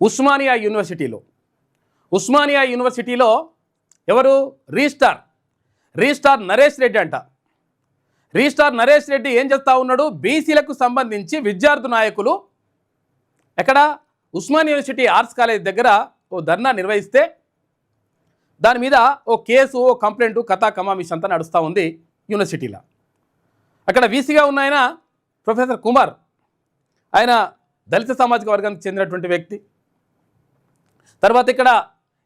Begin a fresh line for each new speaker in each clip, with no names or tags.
ఉస్మానియా యూనివర్సిటీలో. ఉస్మానియా యూనివర్సిటీలో ఎవరు? రీస్టార్ రీస్టార్ నరేష్ రెడ్డి అంట. రీస్టార్ నరేష్ రెడ్డి ఏం చేస్తూ ఉన్నాడు? బీసీలకు సంబంధించి విద్యార్థి నాయకులు ఎక్కడ? ఉస్మాన్ యూనివర్సిటీ ఆర్ట్స్ కాలేజ్ దగ్గర ఓ ధర్నా నిర్వహిస్తే దాని మీద ఓ కేసు ఓ కంప్లైంట్ కథా కమామిష్ అంతా నడుస్తూ ఉంది యూనివర్సిటీలో. అక్కడ వీసీగా ఉన్న ఆయన ప్రొఫెసర్ కుమార్. ఆయన దళిత సామాజిక వర్గానికి చెందినటువంటి వ్యక్తి. తర్వాత ఇక్కడ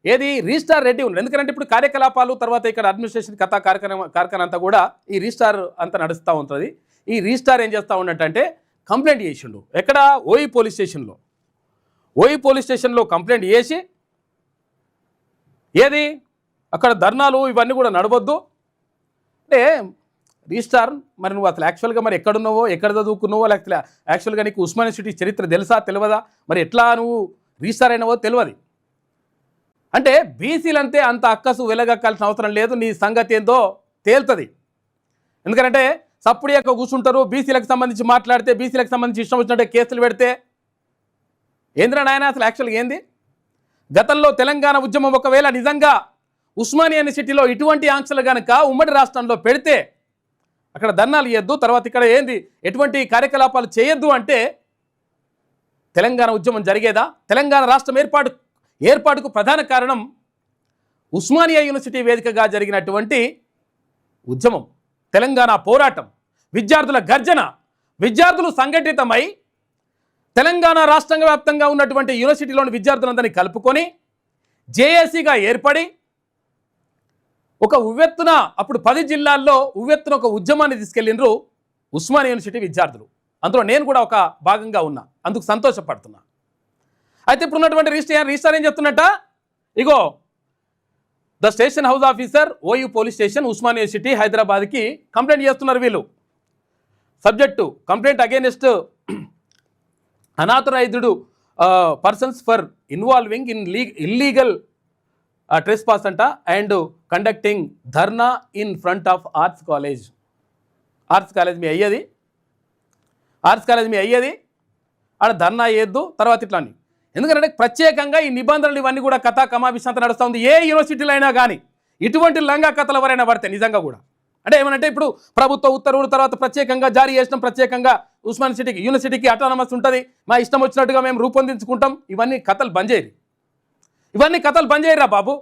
ఏది? రీస్టార్ రెడ్డి ఉన్నారు ఎందుకంటే ఇప్పుడు కార్యకలాపాలు తర్వాత ఇక్కడ అడ్మినిస్ట్రేషన్ కథా కార్యక్రమ కార్యక్రమం అంతా కూడా ఈ రీస్టార్ అంతా నడుస్తూ ఉంటుంది. ఈ రీస్టార్ ఏం చేస్తూ ఉన్నట్టంటే కంప్లైంట్ చేసిండు. ఎక్కడ? ఓయి పోలీస్ స్టేషన్లో. ఓయి పోలీస్ స్టేషన్లో కంప్లైంట్ చేసి ఏది? అక్కడ ధర్నాలు ఇవన్నీ కూడా నడవద్దు. అంటే రీస్టార్ మరి నువ్వు అసలు యాక్చువల్గా మరి ఎక్కడున్నావో ఎక్కడ చదువుకున్నావో లేకపోతే యాక్చువల్గా నీకు ఉస్మాని సిటీ చరిత్ర తెలుసా తెలియదా మరి ఎట్లా నువ్వు రీస్టార్ అయినావో తెలియదు అంటే బీసీలంతే అంత అక్కసు వెలగక్కాల్సిన అవసరం లేదు నీ సంగతి ఏందో తేల్తుంది. ఎందుకంటే సప్పుడు యొక్క కూర్చుంటారు బీసీలకు సంబంధించి మాట్లాడితే బీసీలకు సంబంధించి ఇష్టం వచ్చినట్టే కేసులు పెడితే. ఏంద్రా నాయన అసలు యాక్చువల్గా ఏంది? గతంలో తెలంగాణ ఉద్యమం ఒకవేళ నిజంగా ఉస్మానియా యూనివర్సిటీలో ఇటువంటి ఆంక్షలు కనుక ఉమ్మడి రాష్ట్రంలో పెడితే అక్కడ ధర్నాలు ఇవ్వద్దు తర్వాత ఇక్కడ ఏంది ఎటువంటి కార్యకలాపాలు చేయొద్దు అంటే తెలంగాణ ఉద్యమం జరిగేదా? తెలంగాణ రాష్ట్రం ఏర్పాటు ఏర్పాటుకు ప్రధాన కారణం ఉస్మానియా యూనివర్సిటీ వేదికగా జరిగినటువంటి ఉద్యమం తెలంగాణ పోరాటం విద్యార్థుల గర్జన విద్యార్థులు సంఘటితమై తెలంగాణ రాష్ట్ర వ్యాప్తంగా ఉన్నటువంటి యూనివర్సిటీలోని విద్యార్థులందరినీ కలుపుకొని జేఏసీగా ఏర్పడి ఒక ఉవ్వెత్తున అప్పుడు పది జిల్లాల్లో ఉవ్వెత్తున ఒక ఉద్యమాన్ని తీసుకెళ్ళినరు ఉస్మాన్ యూనివర్సిటీ విద్యార్థులు. అందులో నేను కూడా ఒక భాగంగా ఉన్నా. అందుకు సంతోషపడుతున్నా. అయితే ఇప్పుడు ఉన్నటువంటి రిజిస్టర్ రిజిస్టర్ ఏం చెప్తున్నట్ట? ఇగో the station house officer OU police station Osmania city హైదరాబాద్కి కంప్లైంట్ చేస్తున్నారు వీళ్ళు. Subject complaint against unauthorised persons for involving in Lee illegal trespass అంట. And conducting dharna in front of arts college arts college మీ అయ్యేది? Arts college మీ అయ్యేది? ఆడ ధర్నా వేయద్దు తర్వాత ఇట్లా అని ఎందుకంటే ప్రత్యేకంగా ఈ నిబంధనలు ఇవన్నీ కూడా కథా కమాభిషంత నడుస్తూ ఉంది. ఏ యూనివర్సిటీలో అయినా కానీ ఇటువంటి లంగా కథలు ఎవరైనా పడితే నిజంగా కూడా. అంటే ఏమనంటే ఇప్పుడు ప్రభుత్వ ఉత్తర్వుల తర్వాత ప్రత్యేకంగా జారీ చేసిన ప్రత్యేకంగా ఉస్మాన్ సిటీకి యూనివర్సిటీకి అటానమస్ ఉంటుంది. మా ఇష్టం వచ్చినట్టుగా మేము రూపొందించుకుంటాం. ఇవన్నీ కథలు బంద్ చేయరు ఇవన్నీ కథలు బంద్ చేయరా బాబు.